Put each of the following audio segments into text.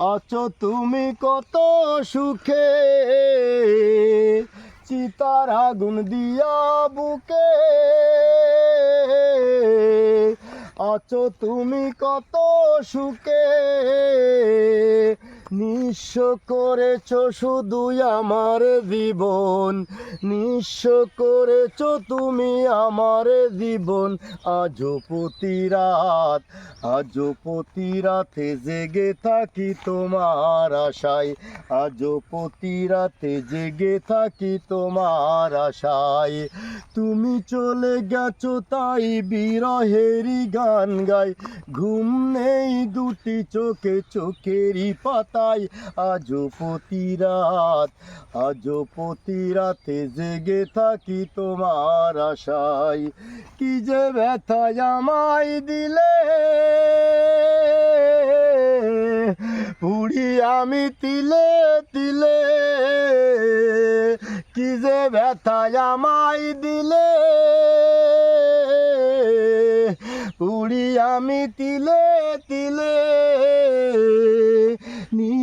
আছো তুমি কত সুখে চিতার আগুন দিয়া বুকে। আছো তুমি কত সুখে নিঃস্ব করেছ শুধু আমার জীবন। নিঃস্ব করেছ তুমি আমার জীবন। আজও প্রতি রাত, আজও প্রতি রাতে জেগে থাকি তোমার আশায়। আজও প্রতি রাতে জেগে থাকি তোমার আশায়। তুমি চলে গেছো তাই বিরহেরই গান গাই। ঘুম নেই দুটি চোখে চোখেরই পাতায়। রাত, আজও প্রতি রাতে জেগে থাকি তোমার আশায়। কি যে ব্যথায় আমায় দিলে। পুড়ি আমি তিলে তিলে। কি যে ব্যথায় আমায় দিলে। পুড়ি আমি তিলে তিলে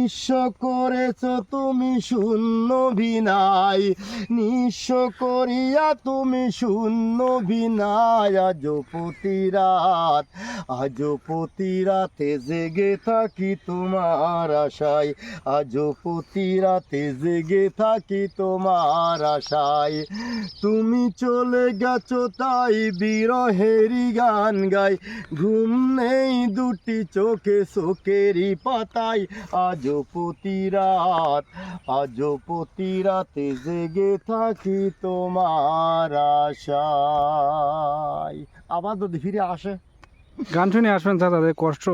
নিঃস্ব করেছ তুমি শূন্য বিনাই নিঃস্ব করিয়া তুমি শূন্য বিনাই আজ প্রতি রাত, আজ প্রতি রাতে জেগে থাকি তোমার আশায়। আজ প্রতি রাতে জেগে থাকি তোমার আশায়। তুমি চলে গেছো তাই বিরহেরই গান গাই। ঘুম নেই দুটি চোখে চোখেরই পাতায়। আজও প্রতি রাত আজও প্রতি রাতে জেগে থাকি তোমার আশায়। আবার যদি ফিরে আসে। গান শুনে আসবেন দাদা কষ্ট।